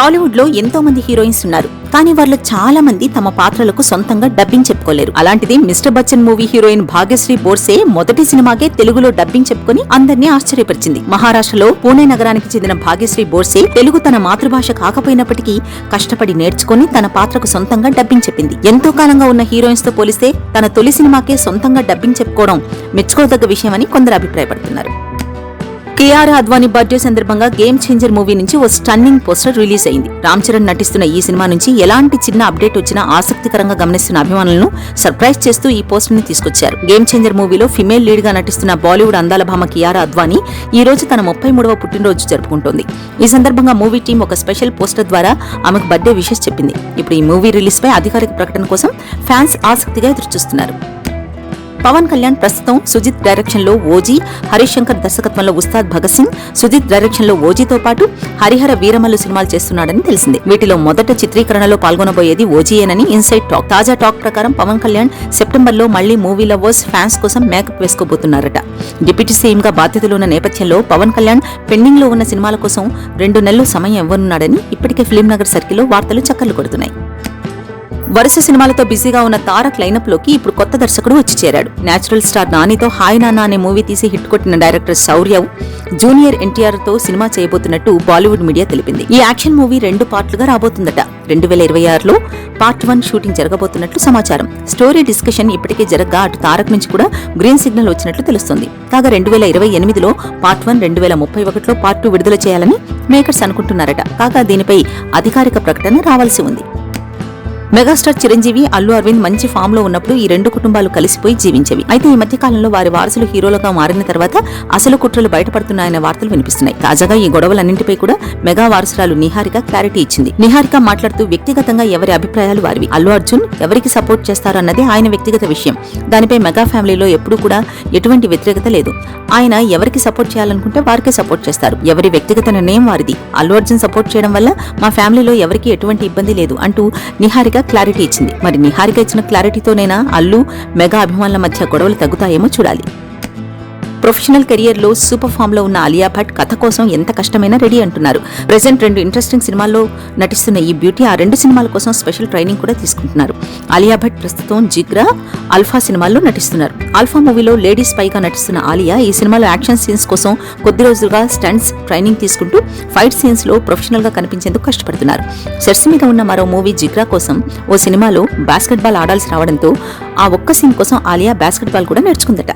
టాలీవుడ్లో ఎంతో మంది హీరోయిన్స్ ఉన్నారు. కానీ వాళ్ళు చాలా మంది తమ పాత్రలకు సొంతంగా డబ్బింగ్ చెప్పుకోలేరు. అలాంటిది mister Bachchan movie heroine Bhagyashri Borse మొదటి సినిమాకే తెలుగులో డబ్బింగ్ చెప్పుకొని అందరినీ ఆశ్చర్యపరిచింది. మహారాష్ట్రలో పూణే నగరానికి చెందిన భాగ్యశ్రీ బోర్సే తెలుగు తన మాతృభాష కాకపోయినప్పటికీ కష్టపడి నేర్చుకుని తన పాత్రకు సొంతంగా డబ్బింగ్ చెప్పింది. ఎంతో కాలంగా ఉన్న హీరోయిన్స్తో పోలిస్తే తన తొలి సినిమాకే సొంతంగా డబ్బింగ్ చెప్పుకోవడం మెచ్చుకోదగ్గ విషయమని కొందరు అభిప్రాయపడుతున్నారు. కేఆర్ అద్వానీ బర్త్డే సందర్భంగా గేమ్ చేంజర్ మూవీ నుంచి ఓ స్టన్నింగ్ పోస్టర్ రిలీజ్ అయింది. రామ్ చరణ్ నటిస్తున్న ఈ సినిమా నుంచి ఎలాంటి చిన్న అప్డేట్ వచ్చినా ఆసక్తికరంగా గమనిస్తున్న అభిమానులను సర్ప్రైజ్ చేస్తూ ఈ పోస్టర్ని తీసుకొచ్చారు. గేమ్ చేంజర్ మూవీలో ఫిమేల్ లీడ్గా నటిస్తున్న బాలీవుడ్ అందాల భామ కియారా అద్వానీ ఈ రోజు తన ముప్పై మూడవ పుట్టినరోజు జరుపుకుంటోంది. ఈ సందర్భంగా మూవీ టీం ఒక స్పెషల్ పోస్టర్ ద్వారా ఆమెకు బర్త్డే విషెస్ చెప్పింది. ఇప్పుడు ఈ మూవీ రిలీజ్ పై అధికారిక ప్రకటన కోసం ఫ్యాన్స్ ఆసక్తిగా ఎదురుచూస్తున్నారు. పవన్ కళ్యాణ్ ప్రస్తుతం సుజిత్ డైరెక్షన్లో ఓజీ హరీష్ శంకర్ దర్శకత్వంలో ఉస్తాద్ భగత్ సింగ్ సుజిత్ డైరెక్షన్లో ఓజీతో పాటు హరిహర వీరమల్లు సినిమాలు చేస్తున్నాడని తెలిసింది. వీటిలో మొదట చిత్రీకరణలో పాల్గొనబోయేది ఓజీయేనని ఇన్సైడ్ టాక్. తాజా టాక్ ప్రకారం పవన్ కళ్యాణ్ సెప్టెంబర్లో మళ్ళీ మూవీ లవర్స్ ఫ్యాన్స్ కోసం మేకప్ వేసుకోబోతున్నారట. డిప్యూటీ సీఎం గా బాధ్యతలు ఉన్న నేపథ్యంలో పవన్ కళ్యాణ్ పెండింగ్లో ఉన్న సినిమాల కోసం రెండు నెలలు సమయం ఇవ్వనున్నాడని ఇప్పటికే ఫిలిం నగర్ సర్కిల్లో వార్తలు చక్కర్లు కొడుతున్నాయి. వరుస సినిమాలతో బిజీగా ఉన్న తారక్ లైనప్లోకి ఇప్పుడు కొత్త దర్శకుడు వచ్చి చేరాడు. నేచురల్ స్టార్ నానితో హాయ్ నాన్న అనే మూవీ తీసి హిట్ కొట్టిన డైరెక్టర్ సౌర్యవ్ జూనియర్ ఎన్టీఆర్తో సినిమా చేయబోతున్నట్టు బాలీవుడ్ మీడియా తెలిపింది. ఈ యాక్షన్ మూవీ రెండు పార్ట్లుగా రాబోతుందట. రెండు వేల ఇరవై ఆరులో పార్ట్ వన్ షూటింగ్ జరగబోతున్నట్లు సమాచారం. స్టోరీ డిస్కషన్ ఇప్పటికే జరగ్గా అటు తారక్ నుంచి కూడా గ్రీన్ సిగ్నల్ వచ్చినట్లు తెలుస్తుంది. కాగా రెండు వేల ఇరవై ఎనిమిదిలో పార్ట్ వన్ రెండు వేల ముప్పై ఒకటిలో పార్ట్ టూ విడుదల చేయాలని మేకర్స్ అనుకుంటున్నారట. కాగా దీనిపై అధికారిక ప్రకటన రావాల్సి ఉంది. మెగాస్టార్ చిరంజీవి అల్లు అరవింద్ మంచి ఫామ్లో ఉన్నప్పుడు ఈ రెండు కుటుంబాలు కలిసిపోయి జీవించేవి. అయితే ఈ మధ్య కాలంలో వారి వారసులు హీరోలుగా మారిన తర్వాత అసలు కుట్రలు బయటపడుతున్నాయన్న వార్తలు వినిపిస్తున్నాయి. తాజాగా ఈ గొడవలన్నింటిపై కూడా మెగా వారసురాలు నిహారిక క్లారిటీ ఇచ్చింది. నిహారిక మాట్లాడుతూ వ్యక్తిగతంగా ఎవరి అభిప్రాయాలు వారివి. అల్లు అర్జున్ ఎవరికి సపోర్ట్ చేస్తారో అన్నది ఆయన వ్యక్తిగత విషయం. దానిపై మెగా ఫ్యామిలీలో ఎప్పుడూ కూడా ఎటువంటి వ్యతిరేకత లేదు. ఆయన ఎవరికి సపోర్ట్ చేయాలనుకుంటే వారికే సపోర్ట్ చేస్తారు. ఎవరి వ్యక్తిగత నిర్ణయం వారిది. అల్లు అర్జున్ సపోర్ట్ చేయడం వల్ల మా ఫ్యామిలీలో ఎవరికి ఎటువంటి ఇబ్బంది లేదు అంటూ నిహారిక క్లారిటీ ఇచ్చింది. మరి నిహారిక ఇచ్చిన క్లారిటీతోనైనా అల్లు మెగా అభిమానుల మధ్య గొడవలు తగ్గుతాయేమో చూడాలి. ప్రొఫెషనల్ కెరియర్లో సూపర్ ఫామ్లో ఉన్న అలియా భట్ కథ కోసం ఎంత కష్టమైనా రెడీ అంటున్నారు. ప్రెసెంట్ రెండు ఇంట్రెస్టింగ్ సినిమాల్లో నటిస్తున్న ఈ బ్యూటీ ఆ రెండు సినిమాల కోసం స్పెషల్ ట్రైనింగ్ కూడా తీసుకుంటున్నారు. ఆలియా భట్ ప్రస్తుతం జిగ్రా అల్ఫా సినిమాల్లో నటిస్తున్నారు. ఆల్ఫా మూవీలో లేడీస్ పైగా నటిస్తున్న ఆలియా ఈ సినిమాలో యాక్షన్ సీన్స్ కోసం కొద్ది రోజులుగా స్టంట్స్ ట్రైనింగ్ తీసుకుంటూ ఫైట్ సీన్స్లో ప్రొఫెషనల్గా కనిపించేందుకు కష్టపడుతున్నారు. సెట్స్ మీద ఉన్న మరో మూవీ జిగ్రా కోసం ఓ సినిమాలో బాస్కెట్బాల్ ఆడాల్సి రావడంతో ఆ ఒక్క సీన్ కోసం ఆలియా బాస్కెట్బాల్ కూడా నేర్చుకుందట.